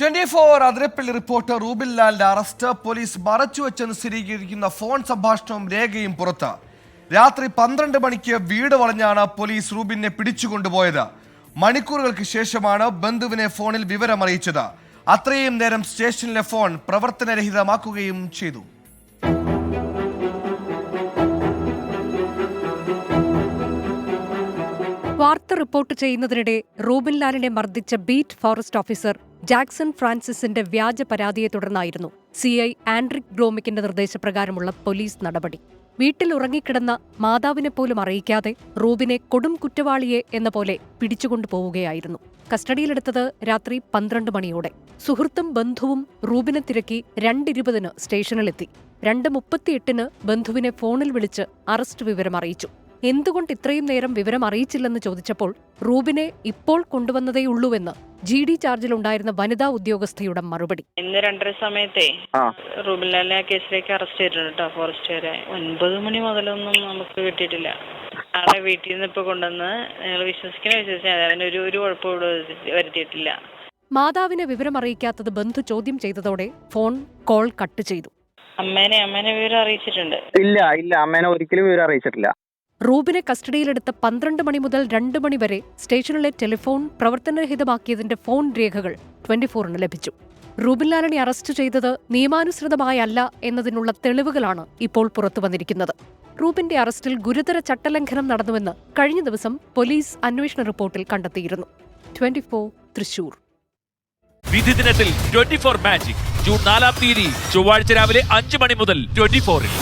Twenty four Athirappilly reporter Rubin ലാലിന്റെ arrest police മറച്ചുവെച്ചെന്ന് സ്ഥിരീകരിക്കുന്ന phone സംഭാഷണവും രേഖയും പുറത്ത്. രാത്രി പന്ത്രണ്ട് മണിക്ക് വീട് വളഞ്ഞാണ് പോലീസ് റൂബിനെ പിടിച്ചുകൊണ്ടുപോയത്. മണിക്കൂറുകൾക്ക് ശേഷമാണ് ബന്ധുവിനെ ഫോണിൽ വിവരം വിവരമറിയിച്ചത്. അത്രയും നേരം സ്റ്റേഷനിലെ ഫോൺ പ്രവർത്തനരഹിതമാക്കുകയും ചെയ്തു. വാർത്ത റിപ്പോർട്ട് ചെയ്യുന്നതിനിടെ റൂബിൻ ലാലിനെ മർദ്ദിച്ച ബീറ്റ് ഫോറസ്റ്റ് ഓഫീസർ ജാക്സൺ ഫ്രാൻസിസിന്റെ വ്യാജ പരാതിയെ തുടർന്നായിരുന്നു സി ഐ ആൻഡ്രിക് ഗ്രോമിക്കിന്റെ നിർദ്ദേശപ്രകാരമുള്ള പോലീസ് നടപടി. വീട്ടിൽ ഉറങ്ങിക്കിടന്ന മാതാവിനെ പോലും അറിയിക്കാതെ റൂബിനെ കൊടും കുറ്റവാളിയെ എന്ന പോലെ പിടിച്ചുകൊണ്ടുപോവുകയായിരുന്നു കസ്റ്റഡിയിലെടുത്തത് രാത്രി പന്ത്രണ്ട് മണിയോടെ. സുഹൃത്തും ബന്ധുവും റൂബിനെ തിരക്കി രണ്ടിരുപതിന് സ്റ്റേഷനിലെത്തി. രണ്ട് മുപ്പത്തിയെട്ടിന് ബന്ധുവിനെ ഫോണിൽ വിളിച്ച് അറസ്റ്റ് വിവരം അറിയിച്ചു. എന്തുകൊണ്ട് ഇത്രയും നേരം വിവരം അറിയിച്ചില്ലെന്ന് ചോദിച്ചപ്പോൾ റൂബിനെ ഇപ്പോൾ കൊണ്ടുവന്നതേയുള്ളൂവെന്ന് ജി ഡി ചാർജിലുണ്ടായിരുന്ന വനിതാ ഉദ്യോഗസ്ഥയുടെ മറുപടി. ഇന്ന് രണ്ടര സമയത്തേ ആ. കേസിലേക്ക് അറസ്റ്റ് ചെയ്തിട്ടുണ്ട് കേട്ടോ ഫോറസ്റ്റുകാരെ ഒൻപത് മണി മുതലൊന്നും നമുക്ക് കിട്ടിയിട്ടില്ല. ആളെ വീട്ടിൽ നിന്ന് ഇപ്പൊ കൊണ്ടുവന്ന് നിങ്ങൾ വിശ്വസിക്കണ അതിന് ഒരു ഒരു വരുത്തിയിട്ടില്ല. മാതാവിനെ വിവരം അറിയിക്കാത്തത് ബന്ധു ചോദ്യം ചെയ്തതോടെ ഫോൺ കോൾ കട്ട് ചെയ്തു. അമ്മേനെ അമ്മേനെ വിവരം അറിയിച്ചിട്ടുണ്ട്. ഇല്ല ഇല്ല. അമ്മേനെ ഒരിക്കലും വിവരം അറിയിച്ചിട്ടില്ല. റൂബിനെ കസ്റ്റഡിയിലെടുത്ത പന്ത്രണ്ട് മണി മുതൽ രണ്ട് മണി വരെ സ്റ്റേഷനിലെ ടെലിഫോൺ പ്രവർത്തനരഹിതമാക്കിയതിന്റെ ഫോൺ രേഖകൾ ട്വന്റി ഫോറിന് ലഭിച്ചു. റൂബിൻലാലിനെ അറസ്റ്റ് ചെയ്തത് നിയമാനുസൃതമായല്ല എന്നതിനുള്ള തെളിവുകളാണ് ഇപ്പോൾ പുറത്തുവന്നിരിക്കുന്നത് റൂബിന്റെ അറസ്റ്റിൽ ഗുരുതര ചട്ടലംഘനം നടന്നുവെന്ന് കഴിഞ്ഞ ദിവസം പോലീസ് അന്വേഷണ റിപ്പോർട്ടിൽ കണ്ടെത്തിയിരുന്നു. തൃശൂർ. വിധി ദിനത്തിൽ ട്വന്റി ഫോർ മാജിക് ജൂൺ നാലാം തീയതി ചൊവ്വാഴ്ച രാവിലെ അഞ്ച് മണി മുതൽ ട്വന്റി ഫോറിൽ